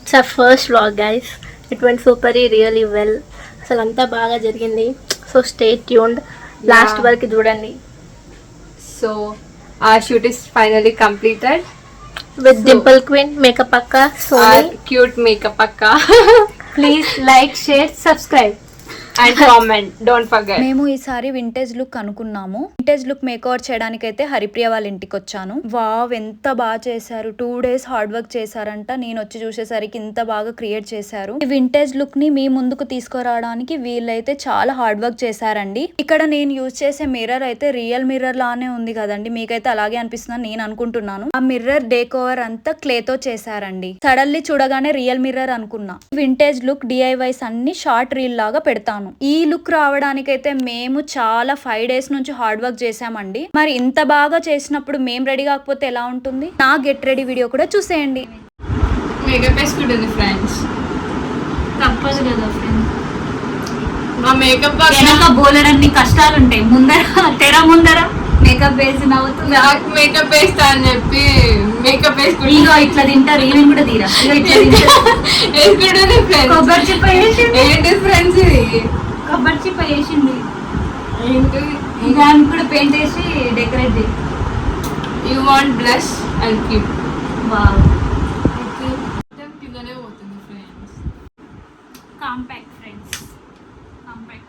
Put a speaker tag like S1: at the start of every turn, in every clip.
S1: It's a first vlog guys it went super really well అసలు అంతా బాగా జరిగింది. So stay tuned last. వరకు చూడండి.
S2: So our shoot is finally completed.
S1: With Dimple Queen makeup అక్క
S2: Our cute makeup akka.
S3: Please like share subscribe
S4: మేము ఈసారి vintage look అనుకున్నాము. వింటేజ్ లుక్ మేకవర్ చేయడానికి అయితే హరిప్రియ వాళ్ళ ఇంటికి వచ్చాను వావ్ ఎంత బాగా చేశారు. టూ డేస్ హార్డ్ వర్క్ చేశారంట. నేను వచ్చి చూసేసరికి ఇంత బాగా క్రియేట్ చేశారు. ఈ వింటేజ్ లుక్ని మీ ముందుకు తీసుకురావడానికి వీళ్ళైతే చాలా హార్డ్ వర్క్ చేశారండి. ఇక్కడ నేను యూజ్ చేసే మిర్రర్ అయితే రియల్ మిర్రర్ లానే ఉంది కదండి. మీకైతే అలాగే అనిపిస్తుందని నేను అనుకుంటున్నాను. ఆ మిర్రర్ డేక్ ఓవర్ అంతా క్లే తో చేశారండి. సడన్లీ చూడగానే రియల్ మిర్రర్ అనుకున్నా. వింటేజ్ లుక్ డిఐవైస్ అన్ని షార్ట్ రీల్ లాగా పెడతాను. ఈ లుక్ రావడానికైతే మేము చాలా ఫైవ్ డేస్ నుంచి హార్డ్ వర్క్ చేసామండి మరి ఇంత బాగా చేసినప్పుడు మేము రెడీ కాకపోతే ఎలా ఉంటుంది? నా గెట్ రెడీ వీడియో కూడా చూసేయండి.
S2: Makeup వేసుకుంటుంది ఫ్రెండ్స్
S3: తప్పదు కదా ఫ్రెండ్
S2: మా మేకప్
S3: వెనక బోలెడన్ని కష్టాలు ఉంటాయి ముందర తెర ముందర. మేకప్ వేసి నవ్వుతూ
S2: నాకు మేకప్ వేస్తా అని చెప్పి మేకప్ వేసుకుంటుంది
S3: ఇగో ఇట్లా తింటారు ఈవెన్ కూడా తీరా. ఇగో ఇట్లా తింటారు. కొబ్బరి చిప్ప వేసింది.
S2: ఏంటి ఫ్రెండ్స్ ఇది?
S3: కొబ్బరి చిప్ప వేసింది.
S2: ఏంటి?
S3: దానికి కూడా పెయింట్ వేసి డెకరేట్ చేయి.
S2: You want blush and keep
S3: wow
S2: కిందనే పోతుంది ఫ్రెండ్స్
S3: కాంపాక్ట్ ఫ్రెండ్స్ కాంపాక్ట్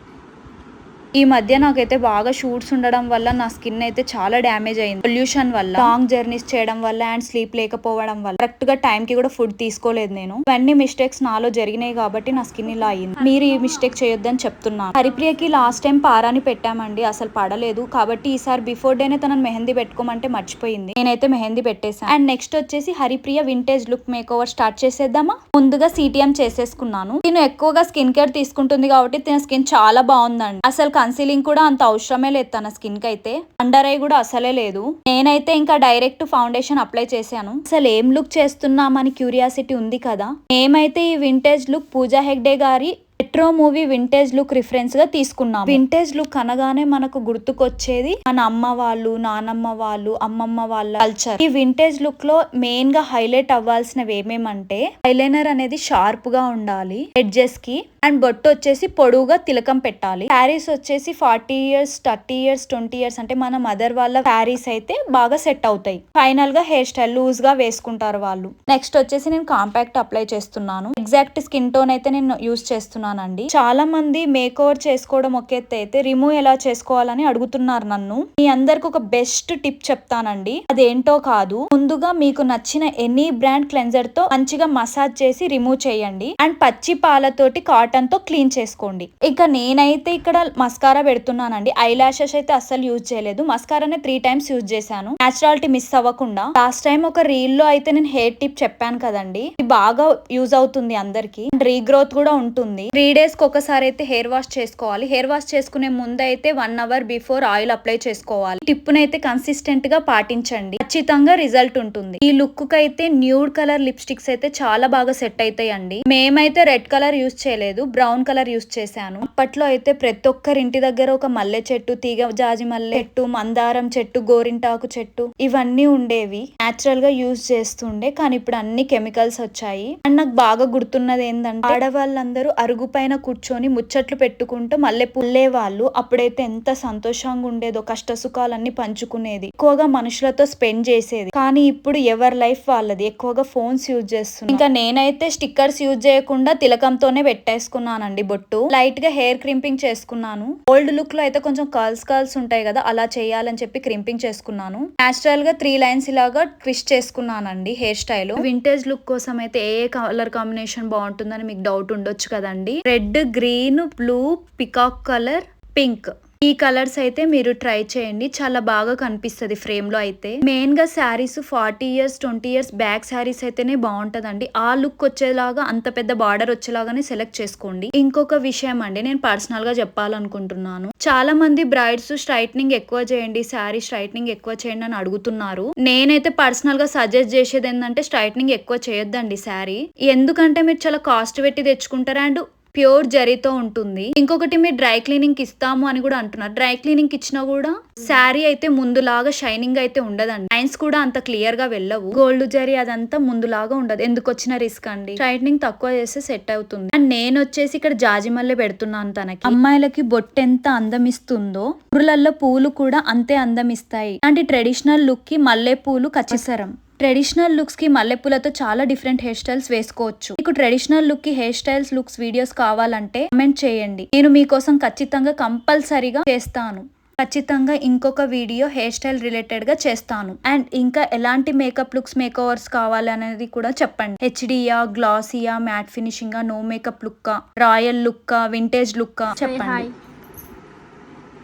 S4: ఈ మధ్య నాకైతే బాగా షూట్స్ ఉండడం వల్ల నా స్కిన్ అయితే చాలా డ్యామేజ్ అయింది. పొల్యూషన్ వల్ల లాంగ్ జర్నీస్ చేయడం వల్ల అండ్ స్లీప్ లేకపోవడం వల్ల కరెక్ట్గా టైం కి కూడా ఫుడ్ తీసుకోలేదు నేను. ఇవన్నీ మిస్టేక్స్ నాలో జరిగినాయి కాబట్టి నా స్కిన్ ఇలా అయింది. మీరు ఈ మిస్టేక్ చేయొద్దని చెప్తున్నాను. హరిప్రియకి లాస్ట్ టైం పారాని పెట్టామండి అసలు పడలేదు. కాబట్టి ఈసారి బిఫోర్ డేనే తనని మెహందీ పెట్టుకోమంటే మర్చిపోయింది. నేనైతే మెహందీ పెట్టేశాను. అండ్ నెక్స్ట్ వచ్చేసి Haripriya vintage look makeover start చేసేద్దామా? ముందుగా సిటిఎం చేసేసుకున్నాను. నేను ఎక్కువగా స్కిన్ కేర్ తీసుకుంటుంది కాబట్టి తన స్కిన్ చాలా బాగుందండి. అసలు కన్సీలింగ్ కూడా అంత అవసరమే లేదు తన స్కిన్కి అయితే అండర్ ఐ కూడా అసలే లేదు. నేనైతే ఇంకా డైరెక్ట్ ఫౌండేషన్ అప్లై చేశాను. అసలు ఏం లుక్ చేస్తున్నామని క్యూరియాసిటీ ఉంది కదా. మేమైతే ఈ వింటేజ్ లుక్ పూజా హెగ్డే గారి మెట్రో మూవీ వింటేజ్ లుక్ రిఫరెన్స్గా తీసుకున్నాం వింటేజ్ లుక్ అనగానే మనకు గుర్తుకొచ్చేది మన అమ్మ వాళ్ళు నానమ్మ వాళ్ళు అమ్మమ్మ వాళ్ళ కల్చర్ ఈ వింటేజ్ లుక్లో మెయిన్గా హైలైట్ అవ్వాల్సినవి ఏమేమంటే ఐలైనర్ అనేది షార్ప్గా ఉండాలి ఎడ్జెస్కి అండ్ బొట్టు వచ్చేసి పొడువుగా తిలకం పెట్టాలి. శారీస్ వచ్చేసి forty years thirty years twenty years అంటే మన మదర్ వాళ్ళ శారీస్ అయితే బాగా సెట్ అవుతాయి. ఫైనల్గా హెయిర్ స్టైల్ లూజ్గా వేసుకుంటారు వాళ్ళు. నెక్స్ట్ వచ్చేసి నేను కాంపాక్ట్ అప్లై చేస్తున్నాను. ఎగ్జాక్ట్ స్కిన్ టోన్ అయితే నేను యూస్ చేస్తున్నాను. చేస్తున్నానండి. చాలా మంది మేక్ ఓవర్ చేసుకోవడం ఒక అయితే రిమూవ్ ఎలా చేసుకోవాలని అడుగుతున్నారు నన్ను. మీ అందరికి ఒక బెస్ట్ టిప్ చెప్తానండి. అదేంటో కాదు. ముందుగా మీకు నచ్చిన ఎనీ బ్రాండ్ క్లెన్జర్తో మంచిగా మసాజ్ చేసి రిమూవ్ చేయండి. అండ్ పచ్చి పాలతోటి కాటన్తో క్లీన్ చేసుకోండి. ఇక నేనైతే ఇక్కడ మస్కారా పెడుతున్నానండి. ఐ లాషెస్ అయితే అస్సలు యూజ్ చేయలేదు. మస్కారానే త్రీ టైమ్స్ యూజ్ చేశాను. నేచురాలిటీ మిస్ అవ్వకుండా. లాస్ట్ టైం ఒక రీల్లో అయితే నేను హెయిర్ టిప్ చెప్పాను కదండి. ఇది బాగా యూజ్ అవుతుంది అందరికి. రీగ్రోత్ కూడా ఉంటుంది. త్రీ డేస్కి ఒకసారి అయితే హెయిర్ వాష్ చేసుకోవాలి. హెయిర్ వాష్ చేసుకునే ముందు అయితే one hour before oil apply చేసుకోవాలి. టిప్ నైతే కన్సిస్టెంట్గా పాటించండి. ఖచ్చితంగా రిజల్ట్ ఉంటుంది. ఈ లుక్ అయితే న్యూడ్ కలర్ లిప్స్టిక్స్ అయితే చాలా బాగా సెట్ అవుతాయండి మేమైతే రెడ్ కలర్ యూజ్ చేయలేదు. బ్రౌన్ కలర్ యూస్ చేశాను. అప్పట్లో అయితే ప్రతి ఒక్కరి ఇంటి దగ్గర ఒక మల్లె చెట్టు తీగ జాజి మల్లె చెట్టు మందారం చెట్టు గోరింటాకు చెట్టు ఇవన్నీ ఉండేవి. నాచురల్గా యూస్ చేస్తుండే. కానీ ఇప్పుడు అన్ని కెమికల్స్ వచ్చాయి. అండ్ నాకు బాగా గుర్తున్నది ఏంటంటే ఆడవాళ్ళందరూ అరుగు పైన కూర్చొని ముచ్చట్లు పెట్టుకుంటూ మల్లె పుల్లే వాళ్ళు అప్పుడైతే ఎంత సంతోషంగా ఉండేదో కష్ట సుఖాలన్నీ పంచుకునేది. ఎక్కువగా మనుషులతో స్పెండ్ చేసేది. కానీ ఇప్పుడు ఎవరి లైఫ్ వాళ్ళది? ఎక్కువగా ఫోన్స్ యూజ్ చేస్తున్నారు ఇంకా నేనైతే స్టిక్కర్స్ యూజ్ చేయకుండా తిలకంతోనే పెట్టేసుకున్నానండి బొట్టు. లైట్గా హెయిర్ క్రింపింగ్ చేసుకున్నాను. ఓల్డ్ లుక్లో అయితే కొంచెం కర్ల్స్ కర్ల్స్ ఉంటాయి కదా అలా చేయాలని చెప్పి క్రింపింగ్ చేసుకున్నాను. నేచురల్గా త్రీ లైన్స్ ఇలాగా ట్విస్ట్ చేసుకున్నానండి హెయిర్ స్టైల్. వింటేజ్ లుక్ కోసం అయితే ఏ కలర్ కాంబినేషన్ బాగుంటుందని మీకు డౌట్ ఉండొచ్చు కదండి. Red green blue peacock colour pink. ఈ కలర్స్ అయితే మీరు ట్రై చేయండి. చాలా బాగా కనిపిస్తుంది ఫ్రేమ్లో అయితే. మెయిన్గా sarees forty years twenty years back sarees అయితేనే బాగుంటదండి. ఆ లుక్ వచ్చేలాగా అంత పెద్ద బార్డర్ వచ్చేలాగానే సెలెక్ట్ చేసుకోండి. ఇంకొక విషయం అండి నేను పర్సనల్గా చెప్పాలనుకుంటున్నాను. చాలా మంది బ్రైడ్స్ స్ట్రైట్నింగ్ ఎక్కువ చేయండి శారీ స్ట్రైట్నింగ్ ఎక్కువ చేయండి అని అడుగుతున్నారు. నేనైతే పర్సనల్గా సజెస్ట్ చేసేది ఏంటంటే స్ట్రైట్నింగ్ ఎక్కువ చేయొద్దండి శారీ. ఎందుకంటే మీరు చాలా కాస్ట్ పెట్టి తెచ్చుకుంటారు అండ్ ప్యూర్ జరీతో ఉంటుంది. ఇంకొకటి మీరు డ్రై క్లీనింగ్కి ఇస్తాము అని కూడా అంటున్నారు. డ్రై క్లీనింగ్కి ఇచ్చినా కూడా శారీ అయితే ముందులాగా షైనింగ్ అయితే ఉండదండి. లైన్స్ కూడా అంత క్లియర్గా వెళ్ళవు. గోల్డ్ జరీ అదంతా ముందులాగా ఉండదు. ఎందుకు వచ్చిన రిస్క్ అండి? స్ట్రైట్నింగ్ తక్కువ చేస్తే సెట్ అవుతుంది. అండ్ నేను వచ్చేసి ఇక్కడ జాజిమల్లె పెడుతున్నాను తనకి. అమ్మాయిలకి బొట్టు ఎంత అందం ఇస్తుందో ఊర్లలో పూలు కూడా అంతే అందం ఇస్తాయి. అలాంటి ట్రెడిషనల్ లుక్కి మల్లె పూలు ఖచ్చితరం ట్రెడిషనల్ లుక్స్కి మల్లెపూలతో చాలా డిఫరెంట్ హెయిర్ స్టైల్స్ వేసుకోవచ్చు. మీకు ట్రెడిషనల్ లుక్కి హెయిర్ స్టైల్స్ లుక్స్ వీడియోస్ కావాలంటే కామెంట్ చేయండి. నేను మీకోసం ఖచ్చితంగా కంపల్సరీగా చేస్తాను. ఖచ్చితంగా ఇంకొక వీడియో హెయిర్ స్టైల్ రిలేటెడ్గా చేస్తాను. అండ్ ఇంకా ఎలాంటి మేకప్ లుక్స్ మేక్ ఓవర్స్ కావాలి అనేది కూడా చెప్పండి హెచ్డియా గ్లాసియా matte finishing no makeup look royal look vintage look చెప్పండి.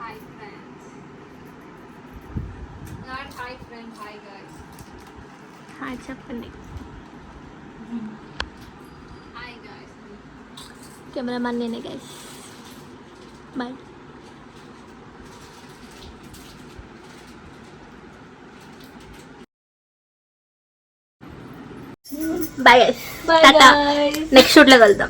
S2: Hi friends. Not hi friends, hi guys.
S1: Hi చెప్పండి.
S2: Hi guys.
S1: కెమెరామన్ నేనే గైస్ బాయ్ బాయ్. నెక్స్ట్ షూట్లో కలుద్దాం.